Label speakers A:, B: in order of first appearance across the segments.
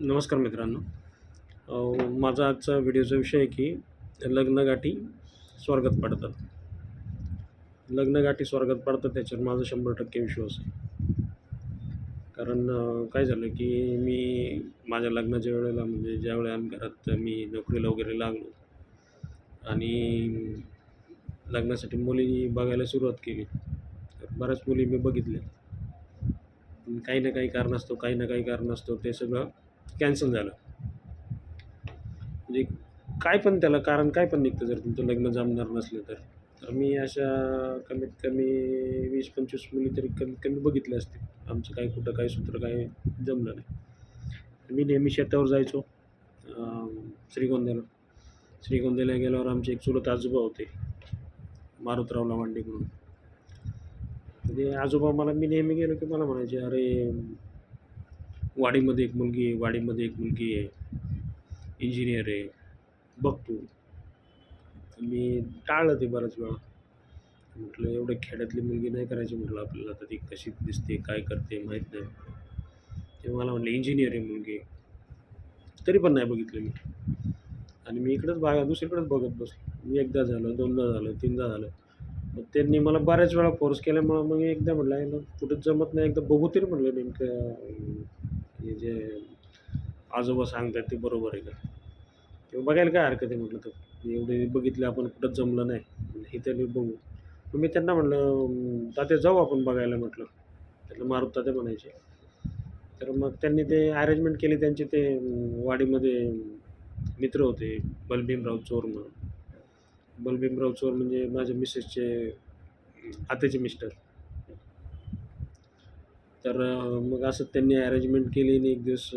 A: नमस्कार मित्रांनो. माझा आजचा व्हिडिओचा विषय आहे की लग्नगाठी स्वर्गात पडतात. लग्नगाठी स्वर्गात पडतात त्याच्यावर माझा शंभर टक्के विश्वास आहे. कारण काय झालं की मी माझ्या लग्नाच्या वेळेला म्हणजे ज्यावेळेला आम्ही घरात मी नोकरीला वगैरे लागलो आणि लग्नासाठी मुली बघायला सुरुवात केली तर बऱ्याच मुली मी बघितल्या. काही ना काही कारणास्तव काही ना काही कारणास्तव ते सगळं कॅन्सल झालं. म्हणजे काय पण त्याला कारण काय पण निघतं जर तुमचं लग्न जमणार नसलं तर. तर मी अशा कमीत कमी वीस पंचवीस मुली तरी कमीत कमी बघितले असते आमचं काय कुठं काय सूत्र काय जमलं नाही. मी नेहमी शेतावर जायचो श्रीगोंद्याला. श्रीगोंद्याला गेल्यावर आमचे एक चुलत आजोबा होते मारुतराव लावांडे म्हणून. म्हणजे आजोबा मला मी नेहमी गेलो की मला म्हणायचे अरे वाडीमध्ये एक मुलगी आहे वाडीमध्ये एक मुलगी आहे. इंजिनियर आहे. बघतो. मी टाळलं ते बऱ्याच वेळा. म्हटलं एवढे खेड्यातली मुलगी नाही करायची म्हटलं आपल्याला आता ती कशी दिसते काय करते माहीत नाही. ते मला म्हटलं इंजिनियर आहे मुलगी. तरी पण नाही बघितलं मी. आणि मी इकडंच बागा दुसरीकडंच बघत बसलो. मी एकदा झालं दोनदा झालं तीनदा झालं. मग त्यांनी मला बऱ्याच वेळा फोर्स केल्यामुळं मग एकदा म्हटलं आहे ना कुठं जमत नाही एकदा बघू तरी म्हटलं नेमकं. हे जे आजोबा सांगतात ते बरोबर आहे का? किंवा बघायला काय हरकत आहे म्हटलं तर? एवढे बघितले आपण कुठंच जमलं नाही. हे त्यांनी बघू. मग मी त्यांना म्हटलं तात्या जाऊ आपण बघायला म्हटलं. त्यातलं मारुत तात्या म्हणायचे. तर मग त्यांनी ते अरेंजमेंट केली. त्यांचे ते वाडीमध्ये मित्र होते बलभीमराव चोर म्हणून. बलभीमराव चोर म्हणजे माझ्या मिसेसचे आत्याचे मिस्टर तर मग असं त्यांनी अरेंजमेंट केली आणि एक दिवस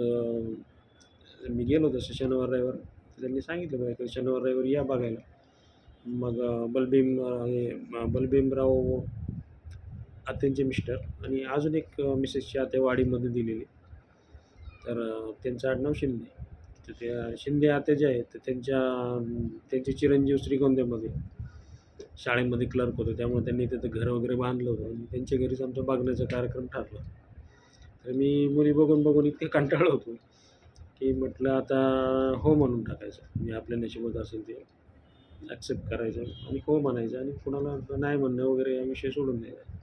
A: मी गेलो तसं शनिवार रविवार. तर त्यांनी सांगितलं बघा शनिवार रविवार या बघायला. मग बलबीम हे बलबीमराव आत्यांचे मिस्टर आणि अजून एक मिसेसची आत्या वाडीमध्ये दिलेली. तर त्यांचं आडनाव शिंदे. तर त्या शिंदे आत्या जे आहेत तर त्यांच्या त्यांचे चिरंजीव श्रीगोंद्यामध्ये शाळेमध्ये क्लर्क होते. त्यामुळे त्यांनी तिथं घर वगैरे बांधलं होतं आणि त्यांच्या घरीच आमचा बघण्याचा कार्यक्रम ठरला. तर मी मुली बघून बघून इतके कंटाळलो होतो की म्हटलं आता हो म्हणून टाकायचं. म्हणजे आपल्या नशिबात असेल ते ॲक्सेप्ट करायचं आणि हो म्हणायचं आणि कुणाला नाही म्हणणं वगैरे या विषय सोडून द्यायचा.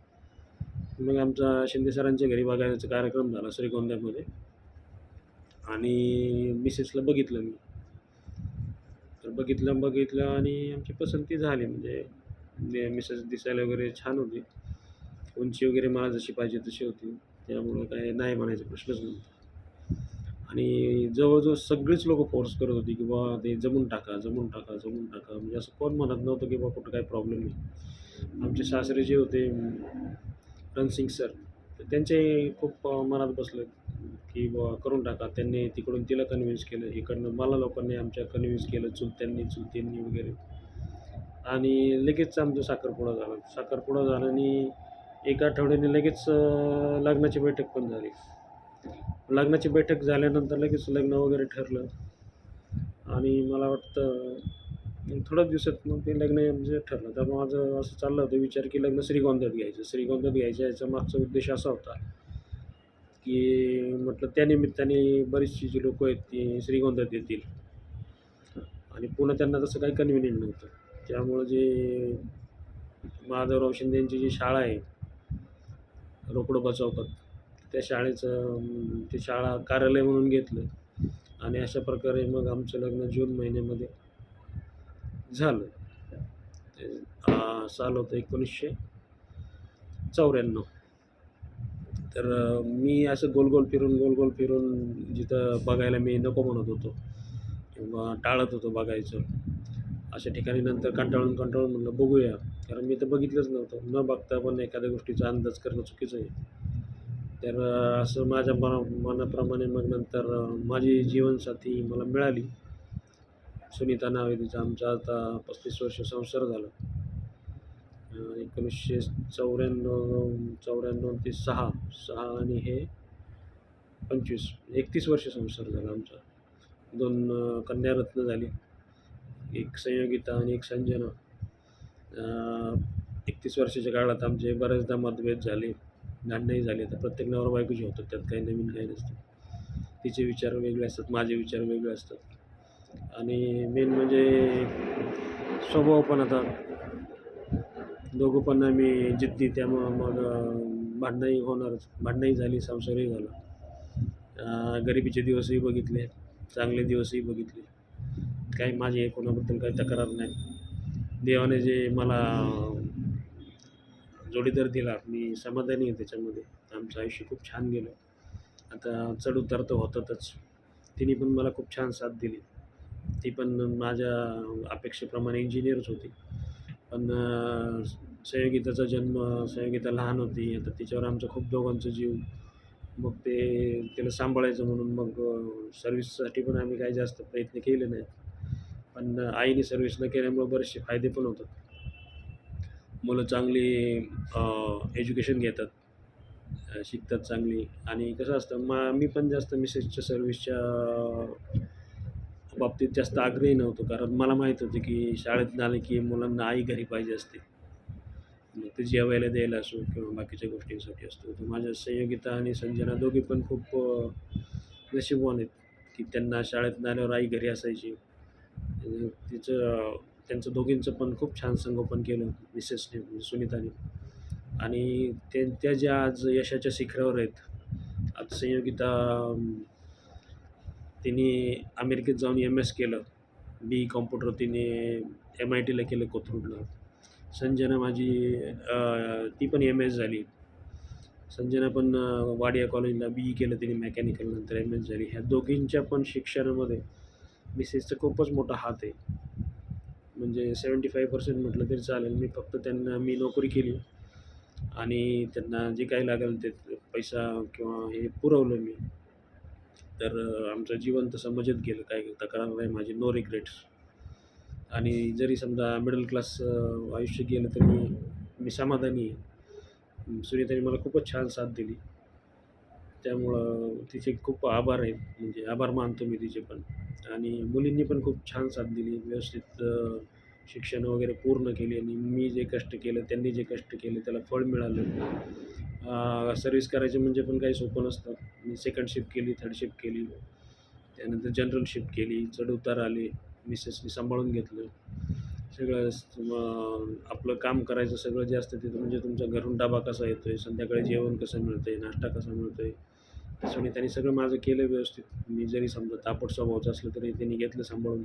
A: मग आमचा शिंदे सरांच्या घरी बघायचा कार्यक्रम झाला श्रीगोंद्यामध्ये. आणि मिसेसला बघितलं मी. तर बघितलं बघितलं आणि आमची पसंती झाली. म्हणजे म्हणजे मिसेस दिसायला वगैरे छान होती. उंची वगैरे मला जशी पाहिजे तशी होती. त्यामुळं काय नाही म्हणायचा प्रश्नच नव्हता आणि जवळजवळ सगळीच लोक फोर्स करत होती की बा ते जमून टाका जमून टाका जमून टाका. म्हणजे असं कोण म्हणत नव्हतं की बा कुठं काय प्रॉब्लेम नाही. आमचे सासरे जे होते रणसिंग सर तर त्यांचे खूप मनात बसलं की बा करून टाका. त्यांनी तिकडून तिला कन्व्हिन्स केलं इकडनं मला लोकांनी आमच्या कन्व्हिन्स केलं चुलत्यांनी चुलत्यांनी वगैरे. आणि लगेच आमचं साखरपुडा झाला. साखरपुडा झालं आणि एका आठवड्याने लगेच लग्नाची बैठक पण झाली. लग्नाची बैठक झाल्यानंतर लगेच लग्न वगैरे ठरलं. आणि मला वाटतं थोड्याच दिवसात मग ते लग्न म्हणजे ठरलं. तर माझं असं चाललं होतं विचार की लग्न श्रीगोंद्यात घ्यायचं. श्रीगोंद्यात घ्यायचं याचा मागचा उद्देश असा होता की म्हटलं त्या निमित्ताने बरीचशी जी लोकं आहेत ती श्रीगोंद्यात येतील. आणि पुन्हा त्यांना तसं काही कन्व्हिनियंट नव्हतं. त्यामुळं जे माधवराव शिंदे यांची जी शाळा आहे रोकडोबा चौकात त्या शाळेचं ती ते शाळा कार्यालय म्हणून घेतलं आणि अशा प्रकारे मग आमचं लग्न जून महिन्यामध्ये झालं. ते साल होतं एकोणीसशे चौऱ्याण्णव. तर मी असं गोल गोल फिरून गोल गोल फिरून जिथं बघायला मी नको म्हणत होतो किंवा टाळत होतो बघायचं. अशा ठिकाणी नंतर कंटाळून कंटाळून म्हणलं बघूया. कारण मी तर बघितलंच नव्हतं. न बघता पण एखाद्या गोष्टीचा अंदाज करणं चुकीचं आहे. तर असं माझ्या मना मनाप्रमाणे मग नंतर माझी जीवनसाथी मला मिळाली. सुनीता नाव आहे तिचा. आमचा आता पस्तीस वर्ष संसार झाला. एकोणीसशे चौऱ्याण्णव चौऱ्याण्णव ते सहा सहा आणि हे पंचवीस एकतीस वर्ष संसार झाला आमचा. दोन कन्यारत्न झाली. एक संयोगिता आणि एक संजना. एकतीस वर्षाच्या काळात आमचे बऱ्याचदा मतभेद झाले भांडणंही झाले. तर प्रत्येक नवरा बायकोचे होतं त्यात काही नवीन काही नसतं. तिचे विचार वेगळे असतात माझे विचार वेगळे असतात. आणि मेन म्हणजे स्वभाव पण आता दोघं पण आम्ही जिद्दी त्यामुळं मग भांडणंही होणारच. भांडणंही झाली संसारही झाला. गरिबीचे दिवसही बघितले चांगले दिवसही बघितले. काही माझी कोणाबद्दल काही तक्रार नाही. देवाने जे मला जोडीदार दिला मी समाधानी आहे त्याच्यामध्ये. आमचं आयुष्य खूप छान गेलं. आता चढ उतार तर होतातच. तिने पण मला खूप छान साथ दिली. ती पण माझ्या अपेक्षेप्रमाणे इंजिनियरच होती. पण अं, संयोगिताचा जन्म संयोगिता लहान होती. आता तिच्यावर आमचा खूप दोघांचा जीव. मग ते तिला सांभाळायचं म्हणून मग सर्व्हिससाठी पण आम्ही काही जास्त प्रयत्न केले नाहीत. पण आईने सर्व्हिस न केल्यामुळे बरेचसे फायदे पण होतात. मुलं चांगली एज्युकेशन घेतात शिकतात चांगली. आणि कसं असतं मा मी पण जास्त मिसेसच्या सर्व्हिसच्या बाबतीत जास्त आग्रही नव्हतो. कारण मला माहीत होतं की शाळेत आले की मुलांना आई घरी पाहिजे असते. मग ते जेवायला द्यायला असो किंवा बाकीच्या गोष्टींसाठी असतो तर माझ्या संयोगिता आणि संजना दोघी पण खूप नशीबवान आहेत की त्यांना शाळेत आल्यावर आई घरी असायची. तिचं त्यांचं दोघींचं पण खूप छान संगोपन केलं मिसेसने म्हणजे सुनीताने. आणि ते त्या ज्या आज यशाच्या शिखरावर आहेत आज संयोगिता तिने अमेरिकेत जाऊन एम एस केलं बी कॉम्प्युटर तिने एम आय टीला केलं कोथरूडला. संजना माझी ती पण एम एस झाली. संजना पण वाडिया कॉलेजला बी ई केलं तिने मेकॅनिकल नंतर एम एस झाली. ह्या दोघींच्या पण शिक्षणामध्ये मिसेसचं खूपच मोठा हात आहे. म्हणजे सेवन्टी फाईव्ह पर्सेंट म्हटलं तरी चालेल. मी फक्त त्यांना मी नोकरी केली. आणि त्यांना जे काही लागेल ते पैसा किंवा हे पुरवलं मी. तर आमचं जीवन तसं मजेत गेलं. काय तक्रार नाही. माझी नो रिग्रेट्स आणि जरी समजा मिडल क्लास आयुष्य गेलं तरी मी समाधानी आहे. सुनीताने मला खूपच छान साथ दिली. त्यामुळं तिचे खूप आभार आहेत. म्हणजे आभार मानतो मी तिचे पण. आणि मुलींनी पण खूप छान साथ दिली. व्यवस्थित शिक्षण वगैरे पूर्ण केली आणि मी जे कष्ट केलं त्यांनी जे कष्ट केले त्याला फळ मिळालं. सर्व्हिस करायचे म्हणजे पण काही सोपं नसतं. मी सेकंड शिफ्ट केली थर्ड शिफ्ट केली. त्यानंतर जनरल शिफ्ट केली चढ उतार आले मिसेसनी सांभाळून घेतलं. सगळं आपलं काम करायचं सगळं जे असतं तिथं म्हणजे तुमचा घरून डबा कसा येतो आहे संध्याकाळी जेवण कसं मिळतं आहे नाश्ता कसा मिळतो आहे सुनीताने सगळं माझं केलं व्यवस्थित. मी जरी समजा तापट स्वभावाचं असलं तरी त्यांनी घेतलं सांभाळून.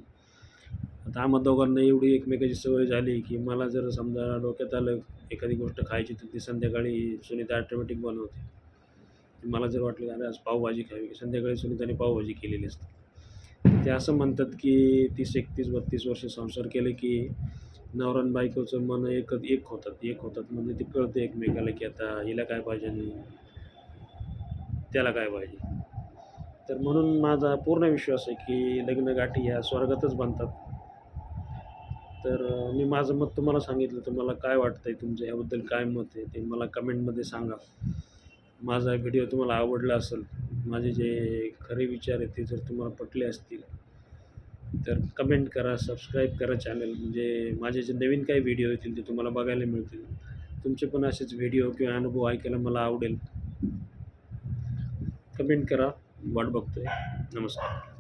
A: आता आम्हा दोघांना एवढी एकमेकाची सवय झाली की मला जर समजा डोक्यात आलं एखादी गोष्ट खायची तर ती संध्याकाळी सुनीता ऑटोमॅटिक बनवते. मला जर वाटलं अरे आज पावभाजी खावी की संध्याकाळी सुनीताने पावभाजी केलेली असते. ते असं म्हणतात की तीस एकतीस बत्तीस वर्ष संसार केले की नवरान बायकोचं मन एक एक होतात एक होतात. म्हणजे ते कळतं एकमेकाला की आता हिला काय पाहिजे आणि त्याला काय पाहिजे. तर म्हणून माझा पूर्ण विश्वास आहे की लग्न गाठी ह्या स्वर्गातच बांधतात तर मी माझं मत तुम्हाला सांगितलं तुम्हाला काय वाटतं आहे तुमचं याबद्दल काय मत आहे ते मला कमेंटमध्ये सांगा. माझा व्हिडिओ तुम्हाला आवडला असेल माझे जे खरे विचार आहेत ते जर तुम्हाला पटले असतील तर कमेंट करा सबस्क्राईब करा चॅनल म्हणजे माझे जे नवीन काही व्हिडिओ येतील ते तुम्हाला बघायला मिळतील. तुमचे पण असेच व्हिडिओ किंवा अनुभव ऐकायला मला आवडेल. कमेंट करा वाट बघतोय. नमस्कार.